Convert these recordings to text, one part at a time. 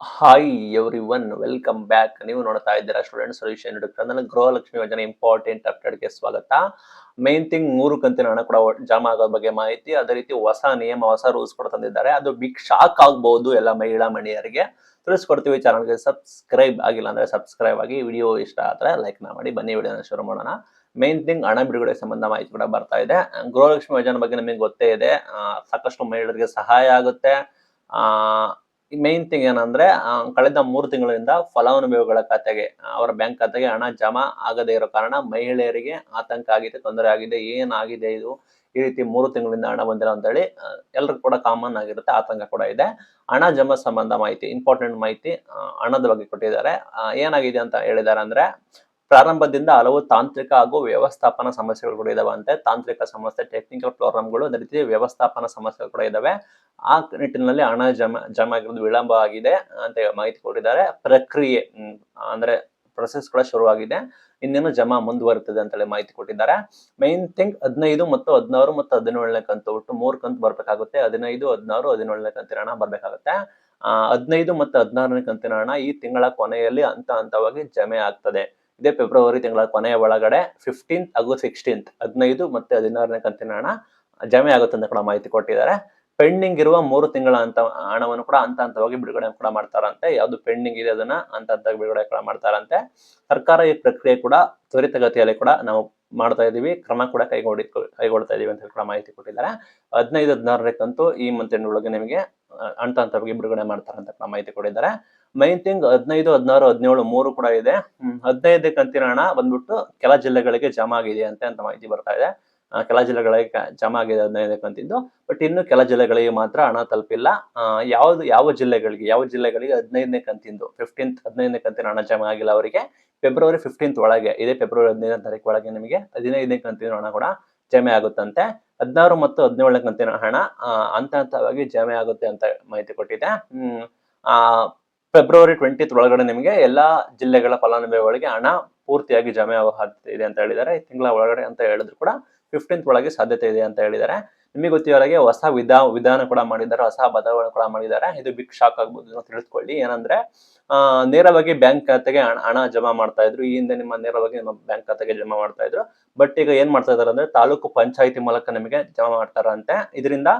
Hi everyone welcome back ನೀವು ನೋಡ್ತಾ ಇದ್ದೀರಾ ಸ್ಟೂಡೆಂಟ್ ಸೊಲ್ಯೂಷನ್ ನನ್ನ ಗೃಹಲಕ್ಷ್ಮಿ ಯೋಜನೆ ಇಂಪಾರ್ಟೆಂಟ್ ಅಪ್ಡೇಟ್ಗೆ ಸ್ವಾಗತ. ಮೇನ್ ಥಿಂಗ್ ಮೂರು ಕಂತಿನ ಹಣ ಕೂಡ ಜಮಾ ಆಗೋ ಬಗ್ಗೆ ಮಾಹಿತಿ. ಅದೇ ರೀತಿ ಹೊಸ ನಿಯಮ, ಹೊಸ ರೂಲ್ಸ್ ಕೂಡ ತಂದಿದ್ದಾರೆ. ಅದು ಬಿಗ್ ಶಾಕ್ ಆಗ್ಬಹುದು ಎಲ್ಲ ಮಹಿಳಾ ಮಣಿಯರಿಗೆ ತಿಳಿಸ್ಕೊಡ್ತೀವಿ ಚಾನಲ್ಗೆ ಸಬ್ಸ್ಕ್ರೈಬ್ ಆಗಿಲ್ಲ ಅಂದ್ರೆ ಸಬ್ಸ್ಕ್ರೈಬ್ ಆಗಿ ವಿಡಿಯೋ ಇಷ್ಟ ಆದ್ರೆ ಲೈಕ್ನ ಮಾಡಿ. ಬನ್ನಿ ವಿಡಿಯೋನ ಶುರು ಮಾಡೋಣ. ಮೇನ್ ಥಿಂಗ್ ಹಣ ಬಿಡುಗಡೆ ಸಂಬಂಧ ಮಾಹಿತಿ ಕೂಡ ಬರ್ತಾ ಇದೆ. ಗೃಹಲಕ್ಷ್ಮಿ ಯೋಜನೆ ಬಗ್ಗೆ ನಿಮಗೆ ಗೊತ್ತೇ ಇದೆ. ಸಾಕಷ್ಟು ಮಹಿಳೆಯರಿಗೆ ಸಹಾಯ ಆಗುತ್ತೆ. ಮೇನ್ ಥಿಂಗ್ ಏನಂದ್ರೆ ಕಳೆದ ಮೂರು ತಿಂಗಳಿಂದ ಫಲಾನುಭವಿಗಳ ಖಾತೆಗೆ, ಅವರ ಬ್ಯಾಂಕ್ ಖಾತೆಗೆ ಹಣ ಜಮಾ ಆಗದೇ ಇರೋ ಕಾರಣ ಮಹಿಳೆಯರಿಗೆ ಆತಂಕ ಆಗಿದೆ, ತೊಂದರೆ ಆಗಿದೆ, ಏನಾಗಿದೆ ಇದು? ಈ ರೀತಿ ಮೂರು ತಿಂಗಳಿಂದ ಹಣ ಬಂದಿಲ್ಲ ಅಂತ ಹೇಳಿ ಎಲ್ರಿಗೂ ಕೂಡ ಕಾಮನ್ ಆಗಿರುತ್ತೆ, ಆತಂಕ ಕೂಡ ಇದೆ. ಹಣ ಜಮಾ ಸಂಬಂಧ ಮಾಹಿತಿ ಇಂಪಾರ್ಟೆಂಟ್ ಮಾಹಿತಿ ಹಣದ ಬಗ್ಗೆ ಕೊಟ್ಟಿದ್ದಾರೆ. ಏನಾಗಿದೆ ಅಂತ ಹೇಳಿದ್ದಾರೆ ಅಂದ್ರೆ ಪ್ರಾರಂಭದಿಂದ ಹಲವು ತಾಂತ್ರಿಕ ಹಾಗೂ ವ್ಯವಸ್ಥಾಪನಾ ಸಮಸ್ಯೆಗಳು ಕೂಡ ಇದಾವಂತೆ ತಾಂತ್ರಿಕ ಸಮಸ್ಯೆ ಟೆಕ್ನಿಕಲ್ ಪ್ರಾಬ್ಲಮ್ಗಳು ಅದೇ ರೀತಿ ವ್ಯವಸ್ಥಾಪನಾ ಸಮಸ್ಯೆಗಳು ಕೂಡ ಇದಾವೆ. ಆ ನಿಟ್ಟಿನಲ್ಲಿ ಹಣ ಜಮ ಜಮ ಆಗಿರೋದು ವಿಳಂಬ ಆಗಿದೆ ಅಂತ ಮಾಹಿತಿ ಕೊಟ್ಟಿದ್ದಾರೆ. ಪ್ರಕ್ರಿಯೆ ಅಂದ್ರೆ ಪ್ರೊಸೆಸ್ ಕೂಡ ಶುರುವಾಗಿದೆ. ಇನ್ನೇನು ಜಮಾ ಮುಂದುವರಿತದೆ ಅಂತೇಳಿ ಮಾಹಿತಿ ಕೊಟ್ಟಿದ್ದಾರೆ. ಮೈನ್ ಥಿಂಗ್ ಹದಿನೈದು ಮತ್ತು ಹದಿನಾರು ಮತ್ತು ಹದಿನೇಳನೇ ಕಂತು, ಒಟ್ಟು ಮೂರು ಕಂತು ಬರ್ಬೇಕಾಗುತ್ತೆ. ಹದಿನೈದು, ಹದಿನಾರು, ಹದಿನೇಳನೇ ಕಂತಿನ ಹಣ ಬರ್ಬೇಕಾಗುತ್ತೆ. ಹದಿನೈದು ಮತ್ತು ಹದಿನಾರನೇ ಕಂತಿನ ಹಣ ಈ ತಿಂಗಳ ಕೊನೆಯಲ್ಲಿ ಹಂತ ಹಂತವಾಗಿ ಜಮೆ ಆಗ್ತದೆ. ಇದೇ ಫೆಬ್ರವರಿ ತಿಂಗಳ ಕೊನೆಯ ಒಳಗಡೆ ಫಿಫ್ಟೀನ್ತ್ ಹಾಗೂ ಸಿಕ್ಸ್ಟೀನ್ತ್ ಹದಿನೈದು ಮತ್ತೆ ಹದಿನಾರನೇ ಕಂತಿನ ಹಣ ಜಮೆ ಆಗುತ್ತೆ ಅಂತ ಕೂಡ ಮಾಹಿತಿ ಕೊಟ್ಟಿದ್ದಾರೆ. ಪೆಂಡಿಂಗ್ ಇರುವ ಮೂರು ತಿಂಗಳ ಅಂತ ಹಣವನ್ನು ಕೂಡ ಹಂತ ಹಂತವಾಗಿ ಬಿಡುಗಡೆ ಕೂಡ ಮಾಡ್ತಾರಂತೆ. ಯಾವ್ದು ಪೆಂಡಿಂಗ್ ಇದೆ ಅದನ್ನ ಹಂತ ಹಂತವಾಗಿ ಬಿಡುಗಡೆ ಕೂಡ ಮಾಡ್ತಾರಂತೆ. ಸರ್ಕಾರ ಈ ಪ್ರಕ್ರಿಯೆ ಕೂಡ ತ್ವರಿತಗತಿಯಲ್ಲಿ ಕೂಡ ನಾವು ಮಾಡ್ತಾ ಇದೀವಿ. ಕ್ರಮ ಕೂಡ ಕೈಗೊಳ್ಳಿ ಕೈಗೊಳ್ತಾ ಇದೀವಿ ಅಂತ ಕೂಡ ಮಾಹಿತಿ ಕೊಟ್ಟಿದ್ದಾರೆ. ಹದಿನೈದು ಹದಿನಾರನೇ ಕಂತು ಈ ಮಂತ್ ಒಳಗೆ ನಿಮಗೆ ಹಂತ ಹಂತವಾಗಿ ಬಿಡುಗಡೆ ಮಾಡ್ತಾರೆ ಅಂತ ಕೂಡ ಮಾಹಿತಿ ಕೊಟ್ಟಿದ್ದಾರೆ. ಮೈನ್ ಥಿಂಗ್ ಹದಿನೈದು ಹದಿನಾರು ಹದಿನೇಳು ಮೂರು ಕೂಡ ಇದೆ. ಹ್ಮ್, ಹದಿನೈದು ಕಂತಿನ ಹಣ ಬಂದ್ಬಿಟ್ಟು ಕೆಲ ಜಿಲ್ಲೆಗಳಿಗೆ ಜಮ ಆಗಿದೆ ಅಂತ ಅಂತ ಮಾಹಿತಿ ಬರ್ತಾ ಇದೆ. ಕೆಲ ಜಿಲ್ಲೆಗಳಿಗೆ ಜಮ ಆಗಿದೆ ಹದಿನೈದು ಕಂತಿದ್ದು ಬಟ್ ಇನ್ನು ಕೆಲ ಜಿಲ್ಲೆಗಳಿಗೆ ಮಾತ್ರ ಹಣ ತಲುಪಿಲ್ಲ. ಯಾವ್ದು ಯಾವ ಜಿಲ್ಲೆಗಳಿಗೆ ಯಾವ ಜಿಲ್ಲೆಗಳಿಗೆ ಹದಿನೈದನೇ ಕಂತಿಂದು ಫಿಫ್ಟೀನ್ತ್ ಹದಿನೈದನೇ ಕಂತಿನ ಹಣ ಜಮಾ ಆಗಿಲ್ಲ ಅವರಿಗೆ. ಫೆಬ್ರವರಿ ಫಿಫ್ಟೀನ್ತ್ ಒಳಗೆ ಇದೇ ಫೆಬ್ರವರಿ ಹದಿನೈದನೇ ತಾರೀಕು ಒಳಗೆ ನಿಮಗೆ ಹದಿನೈದನೇ ಕಂತಿನ ಹಣ ಕೂಡ ಜಮೆ ಆಗುತ್ತಂತೆ. ಹದಿನಾರು ಮತ್ತು ಹದಿನೇಳನೇ ಕಂತಿನ ಹಣ ಹಂತ ಹಂತವಾಗಿ ಜಮೆ ಆಗುತ್ತೆ ಅಂತ ಮಾಹಿತಿ ಕೊಟ್ಟಿದೆ. ಹ್ಮ್ ಆ ಫೆಬ್ರವರಿ ಟ್ವೆಂಟಿತ್ ಒಳಗಡೆ ನಿಮಗೆ ಎಲ್ಲಾ ಜಿಲ್ಲೆಗಳ ಫಲಾನುಭವಿಗಳಿಗೆ ಹಣ ಪೂರ್ತಿಯಾಗಿ ಜಮೆ ಇದೆ ಅಂತ ಹೇಳಿದ್ದಾರೆ. ಈ ತಿಂಗಳ ಒಳಗಡೆ ಅಂತ ಹೇಳಿದ್ರು ಕೂಡ ಫಿಫ್ಟೀನ್ತ್ ಒಳಗೆ ಸಾಧ್ಯತೆ ಇದೆ ಅಂತ ಹೇಳಿದ್ದಾರೆ. ನಿಮಗೆ ಗೊತ್ತಿರೋರಿಗೆ ಹೊಸ ವಿಧಾ, ವಿಧಾನ ಕೂಡ ಮಾಡಿದ್ದಾರೆ, ಹೊಸ ಬದಲಾವಣೆ ಕೂಡ ಮಾಡಿದ್ದಾರೆ. ಇದು ಬಿಗ್ ಶಾಕ್ ಆಗ್ಬೋದು ಅಂತ ತಿಳಿದುಕೊಳ್ಳಿ ಏನಂದ್ರೆ ನೇರವಾಗಿ ಬ್ಯಾಂಕ್ ಖಾತೆಗೆ ಹಣ ಜಮಾ ಮಾಡ್ತಾ ಇದ್ರು. ಈ ಹಿಂದೆ ನಿಮ್ಮ ನೇರವಾಗಿ ನಿಮ್ಮ ಬ್ಯಾಂಕ್ ಖಾತೆಗೆ ಜಮಾ ಮಾಡ್ತಾ ಇದ್ರು. ಬಟ್ ಈಗ ಏನ್ ಮಾಡ್ತಾ ಇದಾರೆ ಅಂದ್ರೆ ತಾಲೂಕು ಪಂಚಾಯತಿ ಮೂಲಕ ನಿಮಗೆ ಜಮಾ ಮಾಡ್ತಾರಂತೆ ಇದರಿಂದ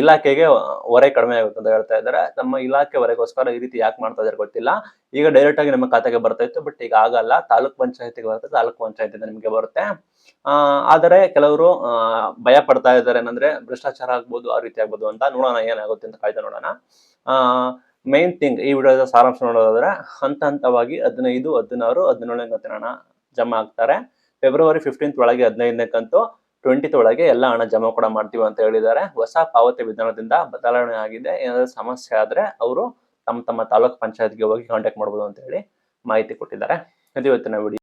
ಇಲಾಖೆಗೆ ಹೊರೆ ಕಡಿಮೆ ಆಗುತ್ತೆ ಅಂತ ಹೇಳ್ತಾ ಇದ್ದಾರೆ. ನಮ್ಮ ಇಲಾಖೆ ಹೊರೆಗೋಸ್ಕರ ಈ ರೀತಿ ಯಾಕೆ ಮಾಡ್ತಾ ಇದಾರೆ ಗೊತ್ತಿಲ್ಲ. ಈಗ ಡೈರೆಕ್ಟ್ ಆಗಿ ನಮ್ಮ ಖಾತೆಗೆ ಬರ್ತಾ ಇತ್ತು ಬಟ್ ಈಗ ಆಗಲ್ಲ. ತಾಲೂಕ್ ಪಂಚಾಯತಿಗೆ ಬರುತ್ತೆ, ತಾಲೂಕ್ ಪಂಚಾಯತಿಂದ ನಿಮಗೆ ಬರುತ್ತೆ. ಆದರೆ ಕೆಲವರು ಭಯ ಪಡ್ತಾ ಇದ್ದಾರೆ ಏನಂದ್ರೆ ಭ್ರಷ್ಟಾಚಾರ ಆಗ್ಬೋದು, ಆ ರೀತಿ ಆಗ್ಬೋದು ಅಂತ ನೋಡೋಣ ಏನಾಗುತ್ತೆ ಅಂತ ಕಾಯ್ದೆ ನೋಡೋಣ. ಆ ಮೈನ್ ಥಿಂಗ್ ಈ ವಿಡಿಯೋದ ಸಾರಾಂಶ ನೋಡೋದಾದ್ರೆ ಹಂತ ಹಂತವಾಗಿ ಹದಿನೈದು, ಹದಿನಾರು, ಹದಿನೇಳನೇ ಕಂತಿನ ಹಣ ಜಮಾ ಆಗ್ತಾರೆ. ಫೆಬ್ರವರಿ ಫಿಫ್ಟೀನ್ತ್ ಒಳಗೆ ಹದಿನೈದನೇ ಕಂತು ಟ್ವೆಂಟಿತ್ ಒಳಗೆ ಎಲ್ಲ ಹಣ ಜಮಾ ಕೂಡ ಮಾಡ್ತೀವಿ ಅಂತ ಹೇಳಿದ್ದಾರೆ. ಹೊಸ ಪಾವತಿ ವಿಧಾನದಿಂದ ಬದಲಾವಣೆ ಆಗಿದೆ. ಏನಾದ್ರು ಸಮಸ್ಯೆ ಆದ್ರೆ ಅವರು ತಮ್ಮ ತಮ್ಮ ತಾಲೂಕ್ ಪಂಚಾಯತ್ಗೆ ಹೋಗಿ ಕಾಂಟ್ಯಾಕ್ಟ್ ಮಾಡ್ಬೋದು ಅಂತ ಹೇಳಿ ಮಾಹಿತಿ ಕೊಟ್ಟಿದ್ದಾರೆ. ಅದು ಇವತ್ತಿನ ವಿಡಿಯೋ